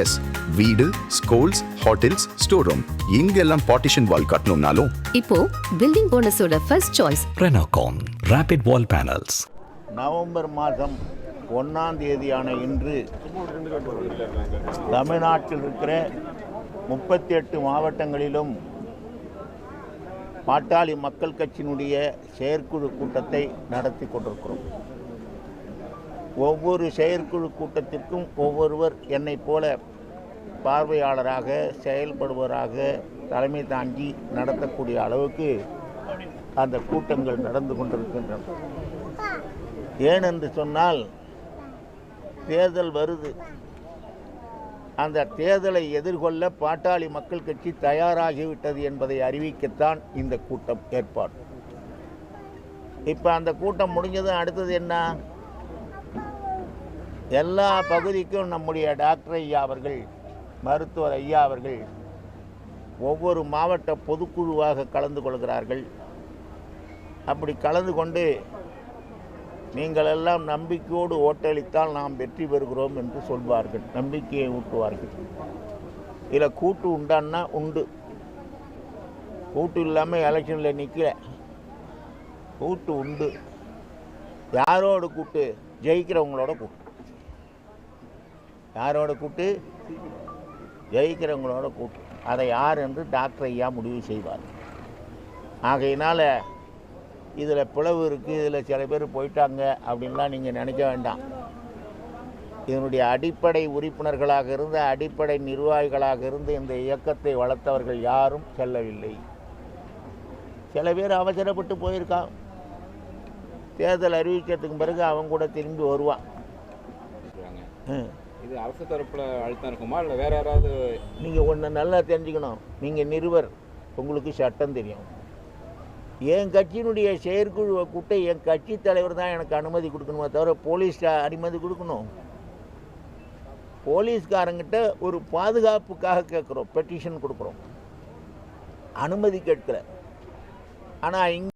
S வீடு schools hotels store room இங்கெல்லாம் partition wall கட்டணும்னாலும். இப்போ building போனஸோட first choice Renocon Rapid Wall Panels. November மாதம் ஒன்றாம் தேதியான இன்று தமிழ்நாட்டில் இருக்கிற முப்பத்தி எட்டு மாவட்டங்களிலும் பாட்டாளி மக்கள் கட்சியினுடைய செயற்குழு கூட்டத்தை நடத்தி கொண்டிருக்கிறோம். ஒவ்வொரு செயற்குழு கூட்டத்திற்கும் ஒவ்வொருவர் என்னைப் போல பார்வையாளராக செயல்படுவராக தலைமை தாங்கி நடத்தக்கூடிய அளவுக்கு அந்த கூட்டங்கள் நடந்து கொண்டிருக்கின்றன. ஏனென்று சொன்னால் தேர்தல் வருது. அந்த தேர்தலை எதிர்கொள்ள பாட்டாளி மக்கள் கட்சி தயாராகிவிட்டது என்பதை அறிவிக்கத்தான் இந்த கூட்டம் ஏற்பாடு. இப்போ அந்த கூட்டம் முடிஞ்சதும் அடுத்தது என்ன? எல்லா பகுதிக்கும் நம்முடைய டாக்டர் ஐயா அவர்கள் மருத்துவர் ஐயா அவர்கள் ஒவ்வொரு மாவட்ட பொதுக்குழுவாக கலந்து கொள்கிறார்கள். அப்படி கலந்து கொண்டு நீங்கள் எல்லாம் நம்பிக்கையோடு ஓட்டளித்தால் நாம் வெற்றி பெறுகிறோம் என்று சொல்வார்கள். நம்பிக்கையை ஊட்டுவார்கள். இதில் கூட்டு உண்டான்னா உண்டு. கூட்டு இல்லாமல் எலெக்ஷனில் நிற்கல கூட்டு உண்டு. யாரோட கூட்டு? ஜெயிக்கிறவங்களோட கூட்டு. யாரோட கூட்டு ஜெயிக்கிறவங்களோட கூட்டு அதை யார் என்று டாக்டர் ஐயா முடிவு செய்வார். ஆகையினால் இதில் பிளவு இருக்குது இதில் சில பேர் போயிட்டாங்க அப்படின்லாம் நீங்கள் நினைக்க வேண்டாம். இதனுடைய அடிப்படை உறுப்பினர்களாக இருந்து அடிப்படை நிர்வாகிகளாக இருந்து இந்த இயக்கத்தை வளர்த்தவர்கள் யாரும் செல்லவில்லை. சில பேர் அவசரப்பட்டு போயிருக்கான் தேர்தல் அறிவிக்கிறதுக்கு பிறகு அவன் கூட திரும்பி வருவான். இது அரசு தரப்பில் அழுத்தம் இருக்குமா? இல்லை வேற யாராவது நீங்கள் ஒன்று நல்லா தெரிஞ்சுக்கணும். நீங்கள் நிருபர். உங்களுக்கு சட்டம் தெரியும். என் கட்சியினுடைய செயற்குழுவை கூட்ட என் கட்சி தலைவர் தான் எனக்கு அனுமதி கொடுக்கணுமே தவிர போலீஸ் அனுமதி கொடுக்கணும். போலீஸ்காரங்கிட்ட ஒரு பாதுகாப்புக்காக கேட்குறோம். பெட்டிஷன் கொடுக்குறோம். அனுமதி கேட்கல. ஆனால் இங்கே